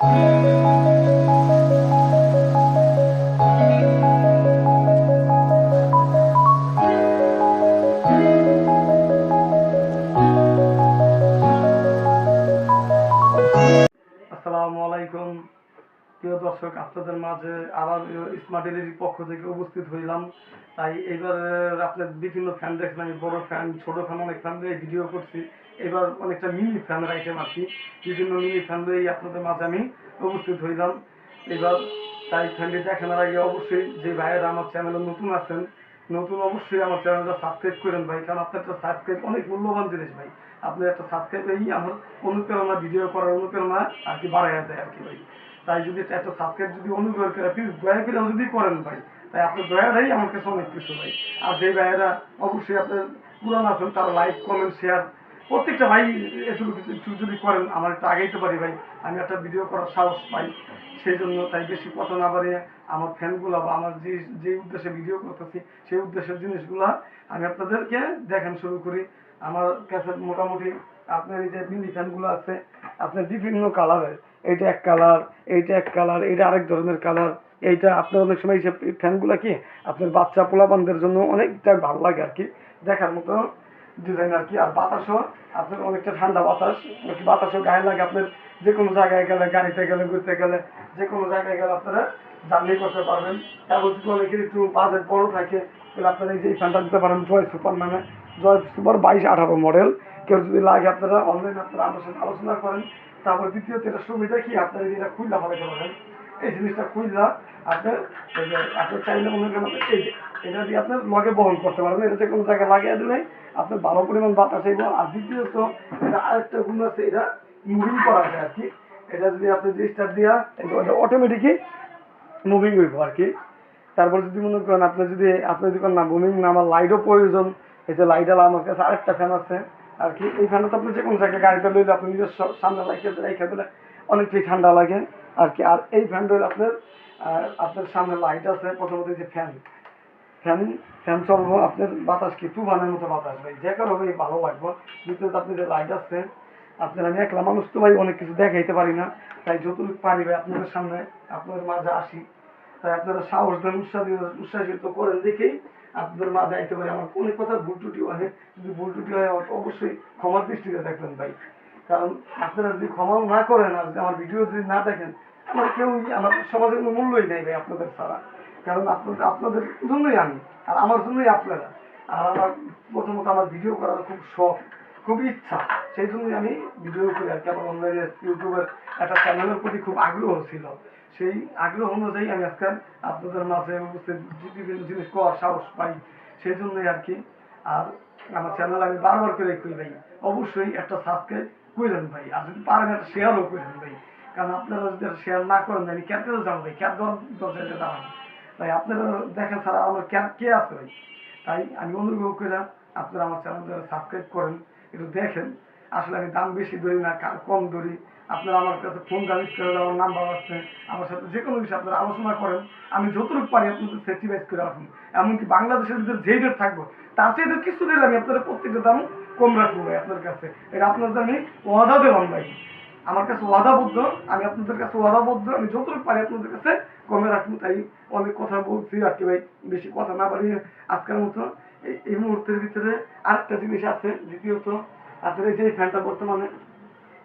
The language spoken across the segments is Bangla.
আসসালামু দর্শক, আপনাদের মাঝে আবার স্মার্ট এলইডির পক্ষ থেকে উপস্থিত হইলাম। তাই এবার আপনার বিভিন্ন ফ্যান দেখছেন, আমি বড় ফ্যান ছোট ফ্যান অনেক ফ্যান দিয়ে ভিডিও করছি। এবার অনেকটা মিনি ফ্যানের আইটেম আছি বিভিন্ন মিনি ফ্যান দিয়েই আপনাদের মাঝে আমি উপস্থিত হইলাম। এবার তাই ফ্যানটি দেখানোর আগে অবশ্যই যে ভাইয়েরা আমার চ্যানেলে নতুন আছেন, নতুন অবশ্যই আমার চ্যানেলটা সাবস্ক্রাইব করেন ভাই, কারণ আপনার একটা সাবস্ক্রাইব অনেক মূল্যবান জিনিস ভাই। আপনার একটা সাবস্ক্রাইবেই আমার অনুপ্রেরণা ভিডিও করার অনুপ্রেরণা আর কি বাড়াইয়া দেয় আর কি ভাই। তাই যদি একটা সাবস্ক্রাইব যদি অনুগ্রহ করে প্লিজ দয়া করে যদি করেন ভাই, তাই আপনার দয়াটাই আমার কাছে অনেক কিছু ভাই। আর যে ভাইয়েরা অবশ্যই আপনার পুরান আছেন, তারা লাইক কমেন্ট শেয়ার প্রত্যেকটা ভাই একটু একটু যদি করেন, আমার একটু আগাইতে পারি ভাই। আমি একটা ভিডিও করার সাহস পাই, সেই জন্য তাই বেশি কথা না বাড়িয়ে আমার ফ্যানগুলো বা আমার যে যে উদ্দেশ্যে ভিডিও করতেছি, সেই উদ্দেশ্যের জিনিসগুলো আমি আপনাদেরকে দেখান শুরু করি। আমার কাছে মোটামুটি আপনার এই যে মিনি ফ্যানগুলো আছে, আপনার বিভিন্ন কালারের এইটা এক কালার এইটা এক কালার এইটা আরেক ধরনের কালার এইটা আপনার অনেক সময় এইসব ফ্যানগুলো কি, আপনার বাচ্চা পোলাপানদের জন্য অনেকটা ভালো লাগে আর কি। দেখার মতো ডিজাইন আর কি। আর বাতাসও, আপনার অনেকটা ঠান্ডা বাতাস। বাতাসও গায়ে লাগে আপনার। যে কোনো জায়গায় গেলে, গাড়িতে গেলে, ঘুরতে গেলে যে কোনো জায়গায় গেলে আপনারা জার্নি করতে পারবেন। এবং যদি অনেকের একটু বাজেট বড় থাকে, তাহলে আপনারা এই যে ফ্যানটা দিতে পারেন জয় সুপার নামে জয় সুপার বাইশ আঠারো মডেল কেউ যদি লাগে আপনারা অনলাইনে আপনারা সাথে আলোচনা করেন। তারপর দ্বিতীয়ত এটা সুবিধা কি, আপনারা যেটা খুললা ফেলাতে পারেন এই জিনিসটা খুললা আপনার আপনার চাইলে মনে করেন এই এটা দিয়ে আপনার লগে বহন করতে পারবেন। এটাতে কোনো জায়গায় লাগিয়ে দিলে আপনার ভালো পরিমাণ বাতাস আইব আর দ্বিতীয়ত এটা আরেকটা গুণ আছে, এটা মুভিং করা যায় আর কি। এটা যদি আপনি রেজিস্টার দিয়া অটোমেটিকই মুভিং হইব আর কি। তারপর যদি মনে করেন আপনি যদি আপনি যদি না মুভিং না, আমার লাইটও প্রয়োজন। এই যে লাইট আলা আমার কাছে আরেকটা ফ্যান আছে। আর কি এই ফ্যানটা তো আপনি যে কোনো জায়গায় গাড়িতে লইলে আপনি নিজের সামনে লাইটে রেখে দিলে অনেকটাই ঠান্ডা লাগে। আর কি, আর এই ফ্যানটা আপনার আপনার সামনে লাইট আছে, প্রথমত যে ফ্যান ফ্যান ফ্যান চলবো, আপনার বাতাস কি, তুফানের মতো বাতাস ভাই, যে কারও ভাই ভালো লাগবে। দ্বিতীয়ত আপনি যে লাইট আছে, আপনার আমি একলা মানুষ তো ভাই অনেক কিছু দেখাইতে পারি না। তাই যতটুকু পারি ভাই, আপনাদের সামনে, আপনাদের মাঝে আসি। তাই আপনারা সাহস দেন উৎসাহিত উৎসাহিত করেন দেখেই আপনাদের মা যাইতে পারে। আমার অনেক কথা ভুল ত্রুটি হয়, যদি ভুল ত্রুটি হয় অবশ্যই ক্ষমার দৃষ্টিতে দেখবেন ভাই। কারণ আপনারা যদি ক্ষমাও না করেন, আর আমার ভিডিও যদি না দেখেন, আমার কেউ আমার সমাজে কোনো মূল্যই নেই ভাই আপনাদের ছাড়া। কারণ আপনাদের আপনাদের জন্যই আমি, আর আমার জন্যই আপনারা। আর আমার প্রথমত আমার ভিডিও করার খুব শখ। খুব ইচ্ছা। সেই জন্যই আমি ভিডিও করি আর কি আমার অনলাইনে ইউটিউবের একটা চ্যানেলের প্রতি খুব আগ্রহ ছিল। সেই আগ্রহ অনুযায়ী আমি আজকে আপনাদের মাঝে উপস্থিত বিভিন্ন জিনিস করার সাহস পাই, সেই জন্যই আর কি আর আমার চ্যানেল আমি বারবার করে করি ভাই। অবশ্যই একটা সাবস্ক্রাইব করেন ভাই। আর যদি পারেন একটা শেয়ারও করেন ভাই। কারণ আপনারা যদি শেয়ার না করেন আমি দিতে যাব ভাই। ক্যাব দরজায় দাঁড়ান। তাই আপনারা দেখা ছাড়া আমার ক্যাব কে আছে ভাই? তাই আমি অনুগ্রহ করে আপনারা আমার চ্যানেলটা সাবস্ক্রাইব করেন। একটু দেখেন, আসলে আমি দাম বেশি ধরি না কম ধরি। আপনারা আমার কাছে ফোন গালিজ করে আমার নাম্বার আছে, আমার সাথে যে কোনো বিষয়ে আপনারা আলোচনা করেন। আমি যতটুকু পারি আপনাদের সেটিভাইজ করে রাখুন। এমনকি বাংলাদেশের ভিতরে যেই রেট থাকব, তার চেয়ে তো কিছু দিলে আমি আপনাদের প্রত্যেকটা দাম কম রাখব ভাই আপনার কাছে। এটা আপনাদের আমি ওয়াদা দিলাম ভাই। আমার কাছে ওয়াদাবদ্ধ, আমি আপনাদের কাছে ওয়াদাবদ্ধ, আমি যতটুকু পারি আপনাদের কাছে কমে রাখব। তাই অনেক কথা বলছি আর কি ভাই, বেশি কথা না বাড়িয়ে আজকের মতো এই- মুহূর্তের ভিতরে আরেকটা জিনিস আছে, দ্বিতীয়ত আপনার এই যে ফ্যানটা বর্তমানে,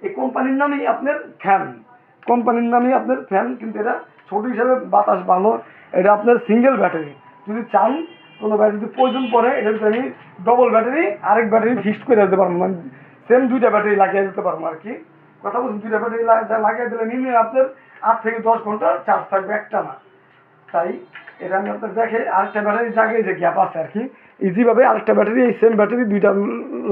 এই কোম্পানির নামেই আপনার ফ্যান। কোম্পানির নামেই আপনার ফ্যান, কিন্তু এটা ছোট হিসাবে বাতাস ভালো, এটা আপনার সিঙ্গেল ব্যাটারি। যদি চান, কোনো ব্যাটারি যদি প্রয়োজন পড়ে এটা আমি ডবল ব্যাটারি, আরেক ব্যাটারি ফিক্সড করে দিতে পারব। মানে সেম দুইটা ব্যাটারি লাগিয়ে দিতে পারব আর কি। কথা বলছেন দুইটা ব্যাটারি লাগিয়ে দিলে নিম্নে আপনার আট থেকে দশ ঘণ্টা চার্জ থাকবে একটা না তাই এটা আমি আপনার দেখে আরেকটা ব্যাটারি জায়গায় যে গ্যাপ আছে আর কি। ইজিভাবে আরেকটা ব্যাটারি, এই সেম ব্যাটারি দুইটা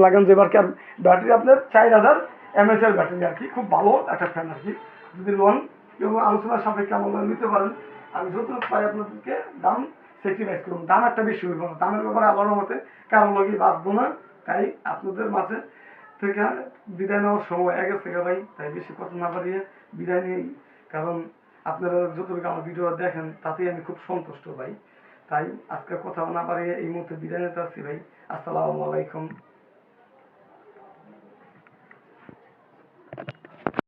লাগান আর কি। আর ব্যাটারি আপনার চার হাজার এমএচ এর ব্যাটারি আর কি। খুব ভালো একটা ফ্যান আর কি। যদি লোন কেউ আলোচনার সাপেক্ষে আমার নিতে পারেন, আমি যতটুকু পাই আপনাদেরকে দাম সেক্রিফাইস করুন। দাম একটা বেশি হইব না। দামের ব্যাপারে আল্লাহর মতে কারও লগে বাঁচবো না, তাই আপনাদের মাঝে থেকে বিদায় নেওয়ার সময় আগে থেকে ভাই, তাই বেশি কথা না বাড়িয়ে বিদায় নেই। কারণ আপনারা যতটুকু আমার ভিডিও দেখেন, তাতেই আমি খুব সন্তুষ্ট ভাই। তাই আজকে কথা না বাড়িয়ে এই মুহূর্তে বিদায় নিতে আসছি ভাই। আসসালামু আলাইকুম।